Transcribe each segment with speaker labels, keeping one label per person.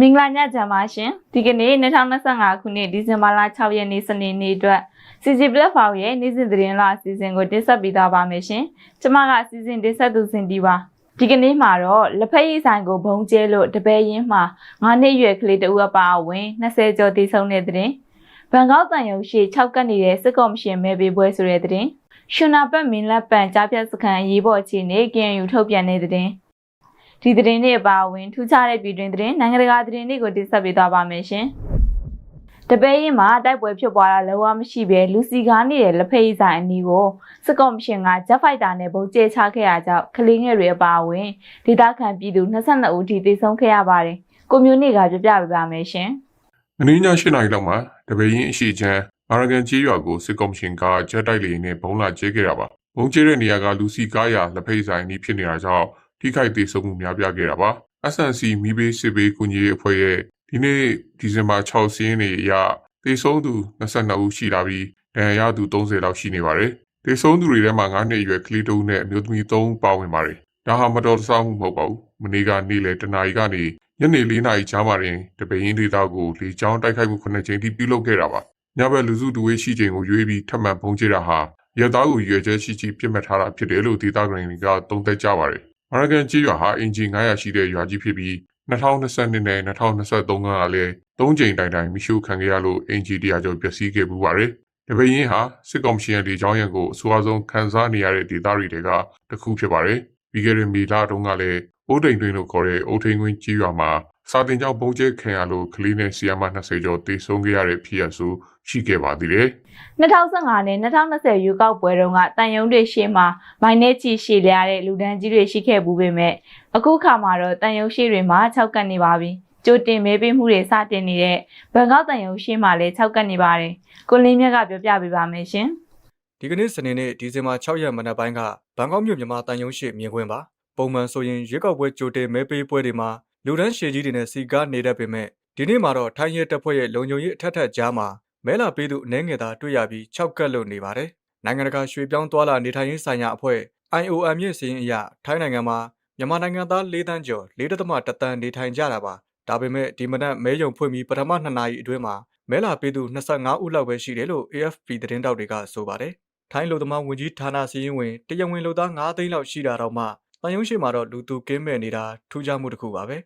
Speaker 1: မင်္ဂလာညချမ်းပါရှင်ဒီကနေ့2025ခုနှစ်ဒီဇင်ဘာလ6ရက်နေ့စနေနေ့အတွက် CG Platform ရဲ့နေ့စဉ်သတင်းလာအစီအစဉ်ကိုတင်ဆက်ပေးသွားပါမယ်ရှင်ကျွန်မကအစီအစဉ်တင်ဆက်သူစင်တီပါဒီကနေ့မှာတော့လက်ဖက်ရည်ဆိုင်ကိုဘုံကျဲလို့တပည့်ရင်းမှာ9နှစ်ရွယ်ကလေးတဦးအပါအဝင်20ကျော်တည်ဆုံးတဲ့သတင်းဘန်ကောက်တန်ရုံရှိ6ကပ်နေတဲ့စစ်ကော်မရှင်မဲပေးပွဲဆိုတဲ့သတင်းရှင်နာပတ်မင်းလက်ပံကြားပြတ်စခန်းရေးပေါ်အခြေအနေ KNU ထုတ်ပြန်တဲ့သတင်း ဒီသတင်းတွေအပါအဝင်ထူးခြားတဲ့ပြည်တွင်သတင်းနိုင်ငံတကာသတင်းတွေကိုတင်ဆက်ပေးသွားပါမယ်ရှင်။တပည့်ရင်မှာတိုက်ပွဲဖြစ်ပွားတာလောကမရှိဘဲလူစီကားနေတဲ့လက်ဖက်ရည်ဆိုင်အနီးကိုစစ်ကော်မရှင်ကဂျက်ဖိုက်တာနဲ့ဗုံးကျဲချခဲ့ရကြောင်းကလေးငယ်တွေအပါအဝင်ဒေသခံပြည်သူ22ဦးထိသေဆုံးခဲ့ရပါတယ်။ကွန်မြူနတီကပြပြပေးပါမယ်ရှင်။
Speaker 2: မင်းည၈နာရီလောက်မှာတပည့်ရင်အရှိချမ်းအာရဂန်ကြီးရွာကိုစစ်ကော်မရှင်ကဂျက်တိုက်လေယာဉ်နဲ့ဘုံလာကျဲခဲ့တာပါ။ဘုံကျဲတဲ့နေရာကလူစီကားရလက်ဖိတ်ဆိုင်အနီးဖြစ်နေတာကြောင့် ထိခိုက်ဒေဆုံးမှုများပြားခဲ့တာပါ။ SNC မိဘေးစစ်ဘေးကူညီရေးအဖွဲ့ရဲ့ဒီနေ့ဒီဇင်ဘာ6စီးရင်နေအရဒေဆုံးသူ22ဦးရှိလာပြီးဒဏ်ရာရသူ30လောက်ရှိနေပါတယ်။ဒေဆုံးသူတွေထဲမှာ9နှစ်အရွယ်ကလေးတဦးနဲ့အမျိုးသမီး3ဦးပါဝင်ပါတယ်။ဒါဟာမတော်တဆမှုမဟုတ်ပါဘူး။မနေ့ကနေ့လယ်တနာရီကနေညနေ4နာရီချားမှတွင်တပင်းဒေသကိုလေကြောင်းတိုက်ခိုက်မှု9ကြိမ်ထိပြုလုပ်ခဲ့တာပါ။ညဘက်လူစုတူဝေးရှိချိန်ကိုရွေးပြီးထပ်မံပုံကျတာဟာရသားကိုရွေချက်ရှိရှိပြစ်မှတ်ထားတာဖြစ်တယ်လို့ဒေသခံတွေကသုံးသပ်ကြပါတယ်။ အမေရိကန်ကြီးရွာဟာအင်ဂျီ900ရှိတဲ့ရွာကြီးဖြစ်ပြီး2022နဲ့2023ကလည်း၃ကြိမ်တိုင်တိုင်မိရှုခံခဲ့ရလို့အင်ဂျီ100ကျော်ပျက်စီးခဲ့ပူပါတယ်။တပင်းရင်ဟာစစ်ကောင်စီရဲ့လေကြောင်းရန်ကိုအဆိုအဆုံးခန်းစားနေရတဲ့ဒေသတွေကတစ်ခုဖြစ်ပါတယ်။ပြီးခဲ့တဲ့မေလတုန်းကလည်းအိုးတိန်တွင်လို့ခေါ်တဲ့အိုးထိန်ကွင်းကြီးရွာမှာစာတင်ကြောင့်ပုံကျဲခံရလို့ကလေးနဲ့ဆီယမ20ကျော်တေဆုံးခဲ့ရတဲ့ဖြစ်ရပ်ဆို ရှိခဲ့ပါသေးတယ်။
Speaker 1: 2015နဲ့2020ရွေးကောက်ပွဲတုန်းကတန်ယုံတွေရှေ့မှာမိုင်းနဲ့ချီရှည်လျားတဲ့လူဒန်းကြီးတွေရှိခဲ့ဘူးပေမဲ့အခုခါမှာတော့တန်ယုံရှေ့တွေမှာ6ကတ်နေပါပြီ။ကြိုတင်မဲပေးမှုတွေစတင်နေတဲ့ဘန်ကောက်တန်ယုံရှေ့မှာလည်း6ကတ်နေပါတယ်။ကိုလင်းမြတ်ကပြောပြပေးပါမယ်ရှင်။
Speaker 3: ဒီကနေ့စနေနေ့ဒီဇင်ဘာ6ရက်မနက်ပိုင်းကဘန်ကောက်မြို့မြန်မာတန်ယုံရှိမြင်ကွင်းပါပုံမှန်ဆိုရင်ရွေးကောက်ပွဲကြိုတင်မဲပေးပွဲတွေမှာလူဒန်းရှည်ကြီးတွေနဲ့စီကားနေတတ်ပေမဲ့ဒီနေ့မှာတော့ထိုင်းရဲတပ်ဖွဲ့ရဲ့လုံခြုံရေးအထက်ထက်ကြားမှာ မဲလာပေးသူအနေငယ်သာတွေ့ရပြီး6ကတ်လို့နေပါတယ်နိုင်ငံတကာရွှေပြောင်းသွားလာနေထိုင်ရေးဆိုင်ရာအဖွဲ့ IOM ရဲ့စီရင်အရထိုင်းနိုင်ငံမှာမြန်မာနိုင်ငံသား၄တန်းကျော်၄ .1 တန်းနေထိုင်ကြတာပါဒါပေမဲ့ဒီမနက်မဲယုံဖွင့်ပြီးပထမ2နာရီအတွင်းမှာမဲလာပေးသူ25ဦးလောက်ပဲရှိတယ်လို့ AFP သတင်းတောက်တွေကဆိုပါတယ်ထိုင်းလူသမားဝင်ကြီးဌာနစီရင်ဝင်တရဝင်လူသား9သိန်းလောက်ရှိတာတော့မှတန်ယုံရှိမှာတော့လူသူကင်းမဲ့နေတာထူးခြားမှုတစ်ခုပါပဲ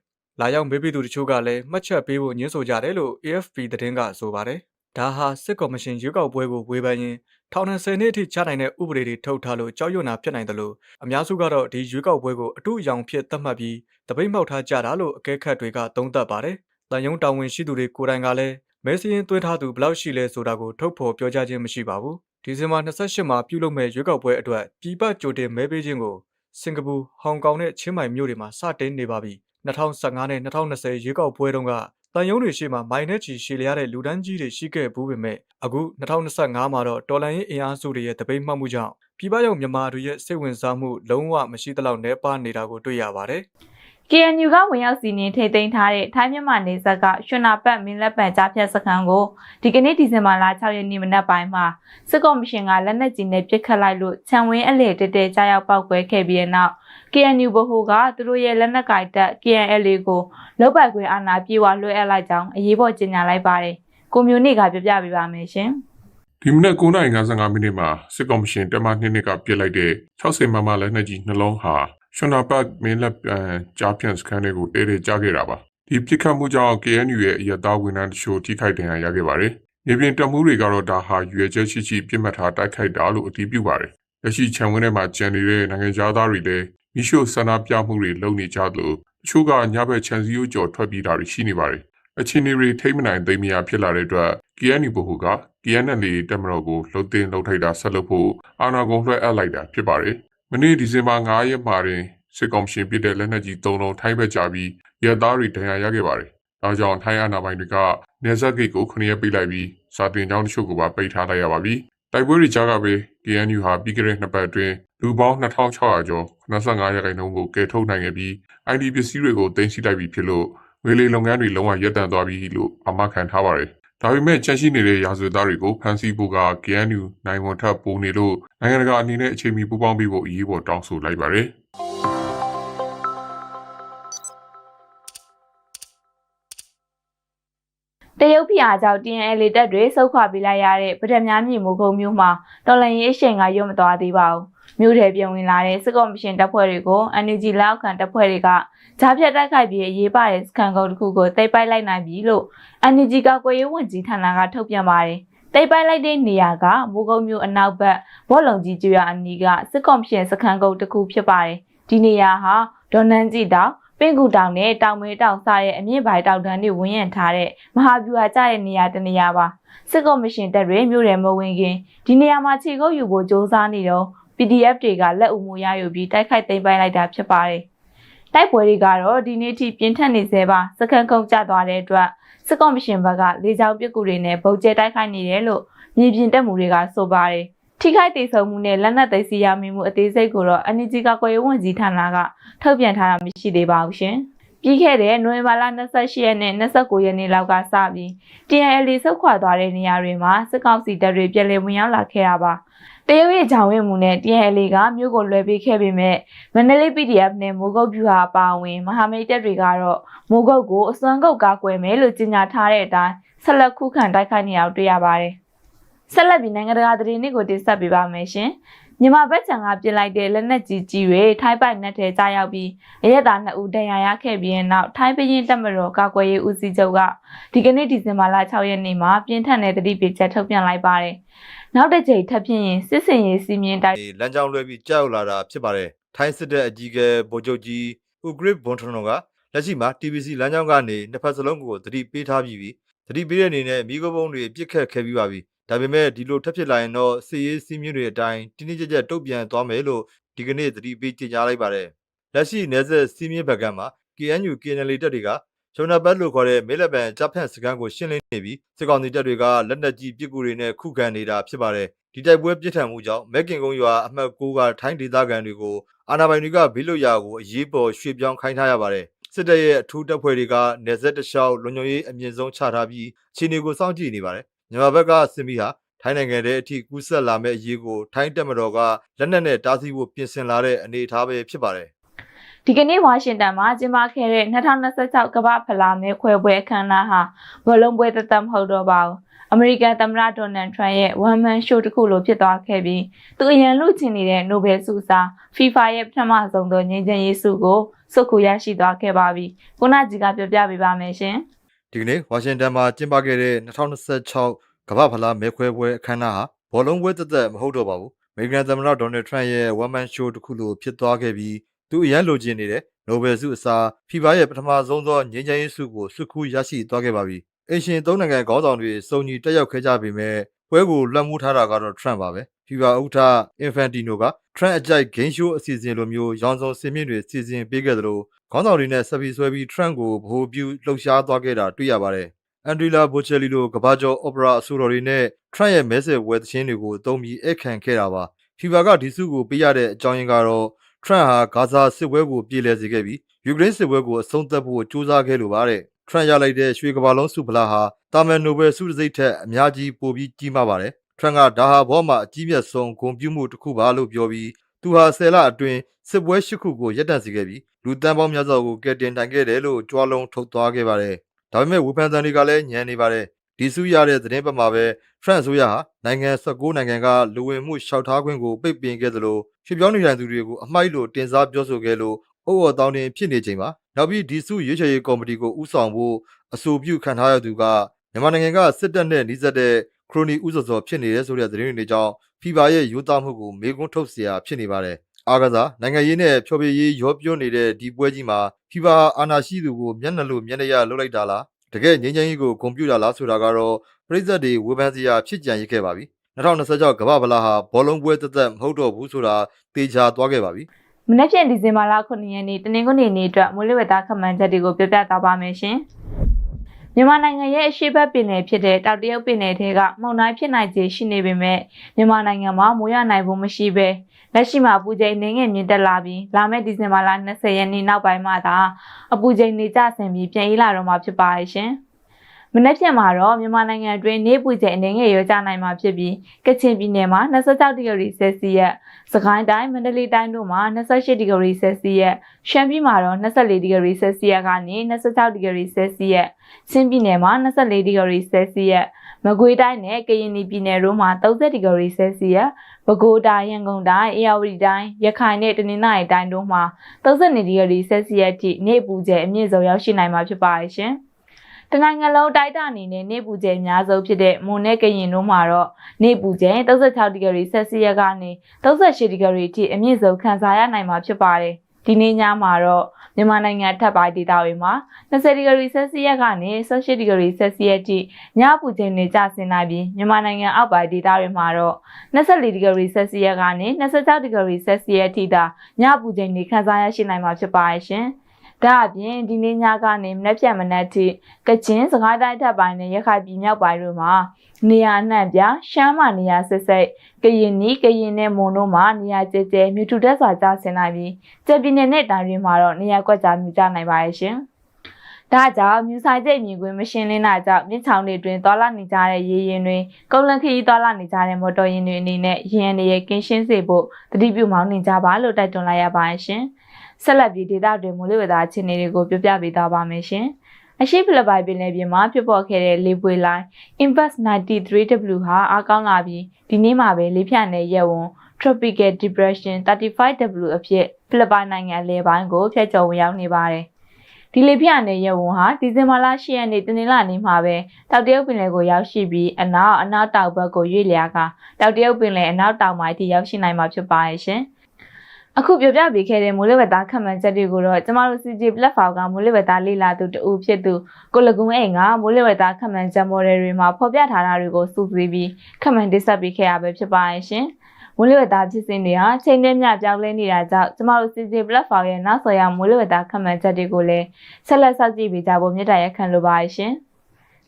Speaker 3: လာရောက်မေးပြီးသူတချို့ကလည်းမှတ်ချက်ပေးဖို့ညှင်းဆိုကြတယ်လို့ AFP သတင်းကဆိုပါတယ် ဒါဟာစစ်ကော်မရှင်ရွေးကောက်ပွဲကိုဝေဖန်ရင်ထောင်နဲ့10နှစ်အထိချနိုင်တဲ့ဥပဒေတွေထုတ်ထားလို့ကြောက်ရွံ့တာဖြစ်နိုင်တယ်လို့အများစုကတော့ဒီရွေးကောက်ပွဲကိုအတူအယောင်ဖြစ်သတ်မှတ်ပြီးတပိတ်မှောက်ထားကြတာလို့အကဲခတ်တွေကသုံးသပ်ပါတယ်တန်ယုံတာဝန်ရှိသူတွေကိုယ်တိုင်ကလည်းမဲစရင်သွင်းထားသူဘယ်လောက်ရှိလဲဆိုတာကိုထုတ်ဖော်ပြောကြားခြင်းမရှိပါဘူးဒီဇင်ဘာ28မှာပြုလုပ်မဲ့ရွေးကောက်ပွဲအတွက်ပြည်ပကြိုတင်မဲပေးခြင်းကိုစင်ကာပူ၊ဟောင်ကောင်နဲ့ချင်းမိုင်မြို့တွေမှာစတင်နေပါပြီ2015နဲ့2020ရွေးကောက်ပွဲတုန်းက တန်ယုံတွေရှိမှမိုင်နဲ့ချီရှည်လျားတဲ့လူဒန်းကြီးတွေရှိခဲ့ဘူးပေမဲ့အခု2025မှာတော့တော်လန်ရေးအင်အားစုတွေရဲ့တပိတ်မှတ်မှုကြောင့်ပြည်ပရောက်မြန်မာတွေရဲ့စိတ်ဝင်စားမှုလုံးဝမရှိသလောက်နှဲပါနေတာကိုတွေ့ရပါတယ်။
Speaker 1: KNU ကဝင်ရောက်စီးနင်းထိသိမ်းထားတဲ့ထိုင်းမြန်မာနယ်စပ်ကရွှေနာပတ်မင်းလက်ပံကြားဖြတ်စခန်းကိုဒီကနေ့ဒီဇင်ဘာလ6ရက်နေ့မနက်ပိုင်းမှာစစ်ကော်မရှင်ကလက်နက်ကြီးနဲ့ပစ်ခတ်လိုက်လို့ခြံဝင်းအလေတဲတဲကြားရောက်ပောက်ကွဲခဲ့ပြီးတဲ့နောက် KNU ဗဟိုကသူတို့ရဲ့လက်နက်ကိုင်တပ် KNLA ကိုလောက်ပိုက်ခွင့်အာဏာပြေဝလွှဲအပ်လိုက်ကြောင်းအရေးပေါ်ကြေညာလိုက်ပါတယ်။ကိုမျိုးနေကပြပြပေးပါမယ်ရှင်။
Speaker 2: ဒီမနက်9:55မိနစ်မှာစစ်ကော်မရှင်တက်မ2နှစ်ကပြစ်လိုက်တဲ့60မမလက်နက်ကြီးနှလုံးဟာ ရှွန်နာပတ်မင်းလက်ပံကြားဖြန့်စခန်းတွေကိုတဲတဲကြခဲ့တာပါဒီပြစ်ခတ်မှုကြောင့် KNU ရဲ့အရတားဝန်ထမ်းတချို့ထိခိုက်ဒဏ်ရာရခဲ့ပါတယ်မြေပြင်တပ်မှုတွေကတော့ဒါဟာရွေချက်ရှိရှိပြစ်မှတ်ထားတိုက်ခိုက်တာလို့အတည်ပြုပါတယ်လက်ရှိခြံဝင်းထဲမှာကြံနေတဲ့နိုင်ငံသားတွေလည်းမိရှုဆန္ဒပြမှုတွေလုပ်နေကြသလိုတချို့ကညဘက်ခြံစည်းရိုးကျော်ထွက်ပြေးတာတွေရှိနေပါတယ်အခြေအနေတွေထိမ့်မနိုင်သိမ်းမရဖြစ်လာတဲ့အတွက် KNU ဘဟုက KNL တက်မတော်ကိုလှုပ်တင်လှုပ်ထိုက်တာဆက်လုပ်ဖို့အာဏာကုန်လွှဲအပ်လိုက်တာဖြစ်ပါတယ်။ မနေ့ဒီဇင်ဘာ9ရက်မှာတွင်စစ်ကောင်ရှင်ပြစ်တဲ့လက်နက်ကြီး၃လုံးထိုင်းဘက်ကြပြီးရဲသားတွေဒဏ်ရာရခဲ့ပါတယ်။ဒါကြောင့်ထိုင်းအာဏာပိုင်တွေကနေဆက်ဂိတ်ကိုခဏရက်ပိတ်လိုက်ပြီးစာတင်ကျောင်းတချို့ကိုပါပိတ်ထားလိုက်ရပါပြီ။တိုက်ပွဲတွေကြားကပဲ KNU ဟာပြီးခဲ့တဲ့နှစ်ပတ်အတွင်းလူပေါင်း2600ကျော်85ရာခိုင်နှုန်းကိုကယ်ထုတ်နိုင်ခဲ့ပြီး ID ပစ္စည်းတွေကိုတင်စီလိုက်ပြီးဖြစ်လို့ငွေလေလုပ်ငန်းတွေလုံးဝရပ်တန့်သွားပြီလို့အမှတ်ခံထားပါတယ်။ ဒါပေမဲ့ချန်ရှိနေတဲ့ရာဇဝတ်သားတွေကိုဖမ်းဆီးဖို့က KNU နိုင်ဝန်ထပ်ပိုနေလို့နိုင်ငံတကာအနေနဲ့အချိန်မီပူးပေါင်းပေးဖို့အရေးပေါ်တောင်းဆိုလိုက်ပါတယ်။
Speaker 1: တရုတ်ဖိအားကြောင့် TNL တပ်တွေစုခွာပေးလိုက်ရတဲ့ဗဒက်များမြေမိုးကုံမျိုးမှာတော်လန်ရေးအရှိန်ကရွတ်မသွားသေးပါဘူး မြို့ထဲပြန်ဝင်လာတဲ့စစ်ကော်မရှင်တပ်ဖွဲ့တွေကို NUG လက်အောက်ခံတပ်ဖွဲ့တွေကဂျားဖြတ်တိုက်ခိုက်ပြီးအရေးပါတဲ့စကန်ကုန်းတစ်ခုကိုတိတ်ပိုက်လိုက်နိုင်ပြီလို့ NUG ကကိုရေးဝန်ကြီးဌာနကထုတ်ပြန်ပါတယ်တိတ်ပိုက်လိုက်တဲ့နေရာကမိုးကုံမျိုးအနောက်ဘက်ဘော့လုံကြီးကျွာအနီးကစစ်ကော်မရှင်စခန်းကုန်းတစ်ခုဖြစ်ပါတယ်ဒီနေရာဟာဒေါ်နန်ကြည်တောင်ပင့်ကူတောင်နဲ့တောင်မဲတောင်စတဲ့အမြင့်ပိုင်းတောင်တန်းတွေဝန်းရံထားတဲ့မဟာဗျူဟာကျတဲ့နေရာတစ်နေရာပါစစ်ကော်မရှင်တပ်တွေမြို့နယ်မဝင်ခင်ဒီနေရာမှာခြေကုပ်ယူဖို့စ조사နေတော့ PDF တွေကလက်ဦးမှုရယူပြီးတိုက်ခိုက်သိမ်းပိုက်လိုက်တာဖြစ်ပါတယ်တိုက်ပွဲတွေကတော့ဒီနေ့ထိပြင်းထန်နေသေးပါစကန်ကုန်းကျသွားတဲ့အတွက်စစ်ကော်မရှင်ဘက်ကလေကြောင်းပစ်ကူတွေနဲ့ဗုံကျဲတိုက်ခိုက်နေတယ်လို့မြေပြင်တပ်မှုတွေကဆိုပါတယ်ထိခိုက်ဒေဆုံးမှုနဲ့လက်နက်သိမ်းဆည်းရမိမှုအသေးစိတ်ကိုတော့ NGO ကကွယ်ရေးဝန်ကြီးဌာနကထုတ်ပြန်ထားတာမရှိသေးပါဘူးရှင်။ပြီးခဲ့တဲ့နိုဝင်ဘာလ28ရက်နဲ့29ရက်နေ့လောက်ကစပြီး TNL ဆုတ်ခွာသွားတဲ့နေရာတွေမှာစစ်ကောင်စီတပ်တွေပြည်လည်ဝင်ရောက်လာခဲ့တာပါ။ တရုတ်ရဲ့ဂျောင်ဝင်းမှုနဲ့ TNL ကမြို့ကိုလွှဲပေးခဲ့ပေမဲ့မန္တလေး PDF နဲ့မိုးကုတ်ဗျူဟာအပါအဝင် မဟာမိတ်တပ်တွေကတော့မိုးကုတ်ကိုအစွမ်းကုတ်ကာကွယ်မယ်လို့ကြေညာထားတဲ့အတိုင်းဆက်လက်ခုခံတိုက်ခိုက်နေအောင်တွေ့ရပါတယ်။ဆက်လက်ပြီးနိုင်ငံတကာသတင်းတွေကိုတင်ဆက်ပေးပါမယ်ရှင်။မြန်မာဘက်ခြံကပြစ်လိုက်တဲ့လက်နက်ကြီးကြီးတွေထိုင်းပိုက်နက်ထဲကြားရောက်ပြီးအရက်သား2ဦးဒဏ်ရာရခဲ့ပြီးတဲ့နောက်ထိုင်းပြည်ရင်တပ်မတော်ကာကွယ်ရေးဦးစီးချုပ်ကဒီကနေ့ဒီဇင်ဘာလ6ရက်နေ့မှာပြင်းထန်တဲ့တတိပိချက်ထုတ်ပြန်လိုက်ပါတယ်။ နောက်တစ်ကြိမ်ထပ်ဖြစ်ရင်စစ်စင်ရေးစီမင်းတိုက်
Speaker 4: ဒီလမ်းကြောင်းလွှဲပြီးကြောက်လာတာဖြစ်ပါတယ်ထိုင်းစစ်တပ်အကြီးအကဲဗိုလ်ချုပ်ကြီးဥဂရစ်ဘွန်ထရွန်ကလက်ရှိမှာ TBC လမ်းကြောင်းကနေနှစ်ဖက်စလုံးကိုသတိပေးထားပြီးပြီသတိပေးတဲ့အနေနဲ့မိဂုံးပုံတွေပြစ်ခတ်ခဲ့ပြီးပါပြီဒါပေမဲ့ဒီလိုထပ်ဖြစ်လာရင်တော့စစ်ရေးစီးမြင့်တွေအတိုင်းတင်းတင်းကြပ်ကြပ်တုတ်ပြန်သွားမယ်လို့ဒီကနေ့သတိပေးကြေညာလိုက်ပါတယ်လက်ရှိနေဆက်စီးမြင့်ဘက်ကမှာ KNU KNL တပ်တွေက ရှုံနာဘတ်လို့ခေါ်တဲ့မဲလက်ပံတပ်ဖက်စကန်ကိုရှင်းလင်းနေပြီးစစ်ကောင်စီတပ်တွေကလက်နက်ကြီးပစ်ကူတွေနဲ့ခုခံနေတာဖြစ်ပါတယ်ဒီတိုက်ပွဲပြစ်ထန်မှုကြောင့်မဲကင်ကုန်းရွာအမှတ်6ကထိုင်းဒေသခံတွေကိုအာဏာပိုင်တွေကဘေးလွတ်ရာကိုအရေးပေါ်ရွှေ့ပြောင်းခိုင်းထားရပါတယ်စစ်တပ်ရဲ့အထူးတပ်ဖွဲ့တွေကနေဆက်တလျှောက်လုံခြုံရေးအမြင့်ဆုံးချထားပြီးအခြေအနေကိုစောင့်ကြည့်နေပါတယ်မြန်မာဘက်ကစစ်မီးဟာထိုင်းနိုင်ငံထဲအထိကူးဆက်လာမဲ့အရေးကိုထိုင်းတပ်မတော်ကလက်နက်နဲ့တားဆီးဖို့ပြင်ဆင်လာတဲ့အနေအထားပဲဖြစ်ပါတယ်
Speaker 1: ဒီကနေ့ဝါရှင်တန်မှာကျင်းပခဲ့တဲ့2026ကမ္ဘာဖလားမဲခွဲပွဲအခမ်းအနားဟာဘောလုံးပွဲသက်သက်မဟုတ်တော့ပါဘူးအမေရိကန်သမ္မတဒေါ်နယ်ထရန့်ရဲ့ one man show တစ်ခုလိုဖြစ်သွားခဲ့ပြီးသူအရင်လူချင်နေတဲ့ Nobel ဆုစာ FIFA ရဲ့ပထမဆုံးသောငြိမ်းချမ်းရေးဆုကိုစုခုရရှိသွားခဲ့ပါပြီ။ခုနကြီးကပြောပြပေးပါမယ်ရှင်။
Speaker 4: ဒီကနေ့ဝါရှင်တန်မှာကျင်းပခဲ့တဲ့2026ကမ္ဘာဖလားမဲခွဲပွဲအခမ်းအနားဟာဘောလုံးပွဲသက်သက်မဟုတ်တော့ပါဘူး။အမေရိကန်သမ္မတဒေါ်နယ်ထရန့်ရဲ့ one man show တစ်ခုလိုဖြစ်သွားခဲ့ပြီး သူအရန်လိုချင်နေတဲ့ Nobel ဆုအစား FIFA ရဲ့ပထမဆုံးသောငြိမ်းချမ်းရေးဆုကိုစုခုရရှိသွားခဲ့ပါပြီ။အရှင်သုံးနိုင်ငံခေါင်းဆောင်တွေစုံညီတက်ရောက်ခဲ့ကြပေမဲ့ပွဲကိုလွှမ်းမိုးထားတာကတော့ Trump ပါပဲ။ FIFA ဥက္ကဋ္ဌ Infantino က Trump အကြိုက် game show အစီအစဉ်လိုမျိုးရောင်စုံစင်မြင့်တွေစီစဉ်ပေးခဲ့သလိုခေါင်းဆောင်တွေနဲ့ဆက်ပြီးဆွဲပြီး Trump ကိုဗဟိုပြုလှုပ်ရှားသွားခဲ့တာတွေ့ရပါတယ်။ Andrea Bocelli လိုကမ္ဘာကျော် opera အဆိုတော်တွေနဲ့ Trump ရဲ့မဲဆွယ်ဝယ်သချင်းတွေကိုသုံးပြီးဧည့်ခံခဲ့တာပါ။ FIFA ကဒီစုကိုပေးရတဲ့အကြောင်းရင်းကတော့ Trump ဟာဂါဇာစစ်ပွဲကိုပြည်လည်စေခဲ့ပြီးယူကရိန်းစစ်ပွဲကိုအဆုံးသတ်ဖို့ကြိုးစားခဲ့လိုပါတဲ့ Trump ရလိုက်တဲ့ရွှေကမ္ဘာလုံးဆုဖလားဟာတာမန်နိုဘယ်ဆုတစ်ံစိတ်ထက်အများကြီးပိုပြီးကြီးမားပါတယ်။ Trump ကဒါဟာဘောမှာအကြီးမြတ်ဆုံးဂုဏ်ပြုမှုတစ်ခုပါလို့ပြောပြီးသူဟာဆယ်လအတွင်းစစ်ပွဲရှစ်ခုကိုရပ်တန့်စေခဲ့ပြီးလူတန်းပေါင်းများစွာကိုကယ်တင်နိုင်ခဲ့တယ်လို့ကြွားလုံးထုတ်သွားခဲ့ပါတယ်။ဒါပေမဲ့ဝေဖန်သံတွေကလည်းညံနေပါတယ်။ ဒီစုရတဲ့သတင်းပတ်မှာပဲ France ဆိုရဟာနိုင်ငံ19နိုင်ငံကလူဝင်မှုရှောက်ထားခွင့်ကိုပိတ်ပင်ခဲ့သလိုရွှေပြောင်းနေထိုင်သူတွေကိုအမိုက်လိုတင်စားပြောဆိုခဲ့လို့အုပ်အော်တောင်းတင်ဖြစ်နေချိန်မှာနောက်ပြီးဒီစုရွေးချယ်ရေးကော်မတီကိုဥဆောင်ဖို့အဆိုပြုခံထားရသူကမြန်မာနိုင်ငံကစစ်တပ်နဲ့နှိစက်တဲ့ခရိုနီဥစော်စော်ဖြစ်နေတဲ့ဆိုတဲ့သတင်းတွေကြောင့် FIFA ရဲ့ယူသားမှုကိုမေးခွန်းထုတ်เสียဖြစ်နေပါတယ်။အားကစားနိုင်ငံရေးနဲ့ဖျော်ဖြေရေးရောပြောနေတဲ့ဒီပွဲကြီးမှာ FIFA အာဏာရှိသူကိုမျက်နှာလိုမျက်နှာရလုပ်လိုက်တာလား တကယ်ငြိမ်းချမ်းရေးကိုဂုဏ်ပြုတာလားဆိုတာကတော့ပြည်သက်တွေဝေဖန်စရာဖြစ်ကြံရစ်ခဲ့ပါပြီ2026ကမ္ဘာဗလာဟာဘောလုံးပွဲသက်သက်မဟုတ်တော့ဘူးဆိုတာသေချာသွားခဲ့ပါပြီ
Speaker 1: မနေ့ပြန်ဒီဇင်ဘာလ9ရက်နေ့တနင်္ဂနွေနေ့အတွက်မိုးလေဝသခန့်မှန်းချက်တွေကိုပြပြသွားပါမယ်ရှင်။မြန်မာနိုင်ငံရဲ့အရှေ့ဘက်ပင်လယ်ဖြစ်တဲ့တောင်တရုတ်ပင်လယ်ထဲကမုန်တိုင်းဖြစ်နိုင်ခြေရှိနေပေမဲ့မြန်မာနိုင်ငံမှာမိုးရနိုင်ဖို့မရှိဘဲ လက်ရှိမှာအပူချိန်နှင်းငယ်မြင့်တက်လာပြီးလာမယ့်ဒီဇင်ဘာလ20ရက်နေ့နောက်ပိုင်းမှာသာအပူချိန်နေကျဆင်းပြီးပြန်အေးလာတော့မှာဖြစ်ပါရဲ့ရှင်။မနေ့ပြန်မှာတော့မြန်မာနိုင်ငံအတွင်းနေပူကျဲအနေငယ်ရောကြနိုင်မှာဖြစ်ပြီးကချင်ပြည်နယ်မှာ26ဒီဂရီဆယ်စီယပ်စကိုင်းတိုင်းမန္တလေးတိုင်းတို့မှာ28ဒီဂရီဆယ်စီယပ်ရှမ်းပြည်မှာတော့24ဒီဂရီဆယ်စီယပ်ကနေ26ဒီဂရီဆယ်စီယပ်ချင်းပြည်နယ်မှာ24ဒီဂရီဆယ်စီယပ်မကွေးတိုင်းနဲ့ကရင်ပြည်နယ်တို့မှာ30ဒီဂရီဆယ်စီယပ် ပဲခူးတိုင်းရန်ကုန်တိုင်းအေရဝတီတိုင်းရခိုင်နဲ့တနင်္သာရီတိုင်းတို့မှာ32ဒီဂရီဆယ်စီယပ်ထိနေပူကျဲအမြင့်ဆုံးရောက်ရှိနိုင်မှာဖြစ်ပါရဲ့ရှင်။တနိုင်ငံလုံးတိုက်တာအနေနဲ့နေပူကျဲအများဆုံးဖြစ်တဲ့မွန်နဲ့ကရင်တို့မှာတော့နေပူကျဲ36ဒီဂရီဆက်စီယက်ကနေ38ဒီဂရီအထိအမြင့်ဆုံးခံစားရနိုင်မှာဖြစ်ပါတယ်။ ဒီနေ့ညမှာတော့မြန်မာနိုင်ငံထပ်ပိုင်းဒေသတွေမှာ20ဒီဂရီဆက်စီယက်ကနေ18ဒီဂရီဆက်စီယက်အထိညပူကျဲနေကျဆင်းနိုင်ပြီးမြန်မာနိုင်ငံအောက်ပိုင်းဒေသတွေမှာတော့24ဒီဂရီဆက်စီယက်ကနေ26ဒီဂရီဆက်စီယက်အထိသာညပူကျဲနေခံစားရရှိနိုင်မှာဖြစ်ပါရဲ့ရှင်။ ဒါအပြင်ဒီနေ့ညကနေမနက်ဖြန်မနက်ထိကချင်စကိုင်းတိုင်းထပ်ပိုင်းနဲ့ရခိုင်ပြည်မြောက်ပိုင်းတို့မှာနေရာအနှံ့ပြရှမ်းမနေရာဆက်ဆက်ကရင်နီးကရင်နဲ့မွန်တို့မှာနေရာကျဲကျဲမြူထူတက်စွာကျဆင်းနိုင်ပြီးကျက်ပြည်နယ်နဲ့တိုင်းရင်းမှာတော့နေရာကွက်ကြားမြူကျနိုင်ပါရဲ့ရှင်။ဒါကြောင့်မြူဆိုင်ကျိတ်မြင်ကွင်းမရှင်းလင်းတာကြောင့်မြစ်ချောင်းတွေတွင်သွာလာနေကြတဲ့ရေရင်တွေကုန်းလန့်ခရီးသွာလာနေကြတဲ့မော်တော်ယာဉ်တွေအနေနဲ့ရေရင်တွေရဲ့ကင်းရှင်းစေဖို့တတိပြုမောင်းနေကြပါလို့တိုက်တွန်းလိုက်ရပါရဲ့ရှင်။ ဆက်လက်ပြီးဒေတာတွေမိုးလေဝသအခြေအနေတွေကိုပြပြပေးသွားပါမယ်ရှင်။အရှိဖိလစ်ပိုင်ပင်လယ်ပြင်မှာဖြစ်ပေါ်ခဲ့တဲ့လေပွေလိုင်း Inverse 93W ဟာအားကောင်းလာပြီးဒီနေ့မှာပဲလေဖြတ်နယ်ရက်ဝန် Tropical Depression 35W အဖြစ်ဖိလစ်ပိုင်နိုင်ငံအလယ်ပိုင်းကိုဖျက်ကျော်ဝင်ရောက်နေပါတယ်။ဒီလေဖြတ်နယ်ရက်ဝန်ဟာဒီဇင်ဘာလ10ရက်နေ့တနင်္လာနေ့မှာပဲတောက်တရုတ်ပင်လယ်ကိုရောက်ရှိပြီးအနောက်အနောက်တောင်ဘက်ကိုရွေ့လျားကတောက်တရုတ်ပင်လယ်အနောက်တောင်ပိုင်းထိရောက်ရှိနိုင်မှာဖြစ်ပါရဲ့ရှင်။ အခုပြောပြပေးခဲ့တဲ့မိုးလေဝသခန့်မှန်းချက်တွေကိုတော့ကျမတို့ CJ platform ကမိုးလေဝသလေ့လာသူတဦးဖြစ်သူကိုလကုံအိမ်ကမိုးလေဝသခန့်မှန်းချက် model တွေမှာဖော်ပြထားတာတွေကိုစုစည်းပြီးခန့်မှန်းတင်ဆက်ပေးခဲ့ရပဲဖြစ်ပါရဲ့ရှင်။မိုးလေဝသဖြစ်စဉ်တွေဟာချိန်နဲ့မျှပြောင်းလဲနေတာကြောင့်ကျမတို့ CJ platform ရဲ့နောက်ဆက်ရမိုးလေဝသခန့်မှန်းချက်တွေကိုလည်းဆက်လက်စောင့်ကြည့်ပေးကြဖို့မြတ်တာရက်ခံလိုပါရဲ့ရှင်။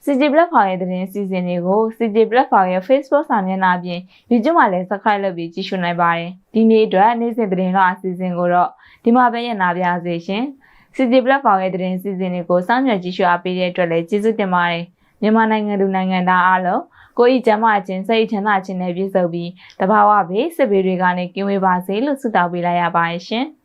Speaker 1: CJ platform ရဲ့သတင်းစီစဉ်တွေကို CJ platform ရဲ့ Facebook စာမျက်နှာပြင် YouTube မှာလည်း subscribe လုပ်ပြီးကြည့်ရှုနိုင်ပါတယ်။ဒီနေ့အတွက်နေ့စဉ်သတင်းတော့အစီအစဉ်ကိုတော့ဒီမှာပဲရနာပြစေရှင်။ CJ platform ရဲ့သတင်းစီစဉ်တွေကိုစောင့်မျှော်ကြည့်ရှုအားပေးတဲ့အတွက်လည်းကျေးဇူးတင်ပါတယ်။မြန်မာနိုင်ငံသူနိုင်ငံသားအားလုံးကိုယ်ဤကျမ်းမာခြင်းစိတ်ချမ်းသာခြင်းနဲ့ပြည့်စုံပြီးတဘာဝဘေးစစ်ဘေးတွေကနေကင်းဝေးပါစေလို့ဆုတောင်းပေးလိုက်ရပါတယ်ရှင်။